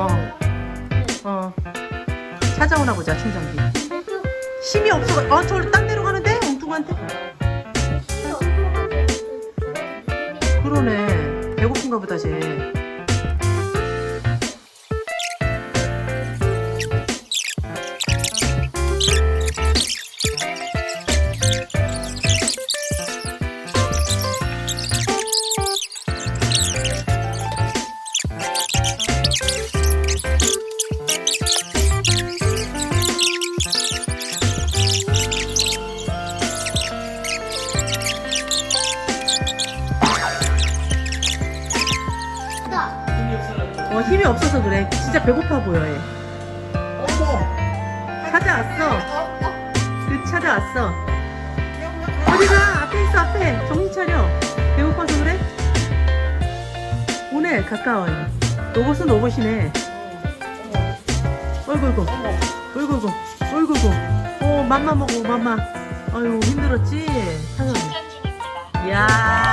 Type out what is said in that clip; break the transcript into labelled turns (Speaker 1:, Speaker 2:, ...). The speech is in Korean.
Speaker 1: 어. 어. 찾아오나 보자, 충전기. 힘이 없어. 아, 저를 딱 내려가는데? 엉뚱한데? 그러네. 배고픈가 보다, 쟤. 어, 힘이 없어서 그래. 진짜 배고파 보여 얘. 찾아왔어. 그 찾아왔어. 어디가? 앞에 있어 앞에. 정신 차려. 배고파서 그래? 오네 가까워요. 로봇은 로봇이네. 어이구. 어이구 어이구. 어 맘마 먹어 맘마. 아유 힘들었지? 사장님. 이야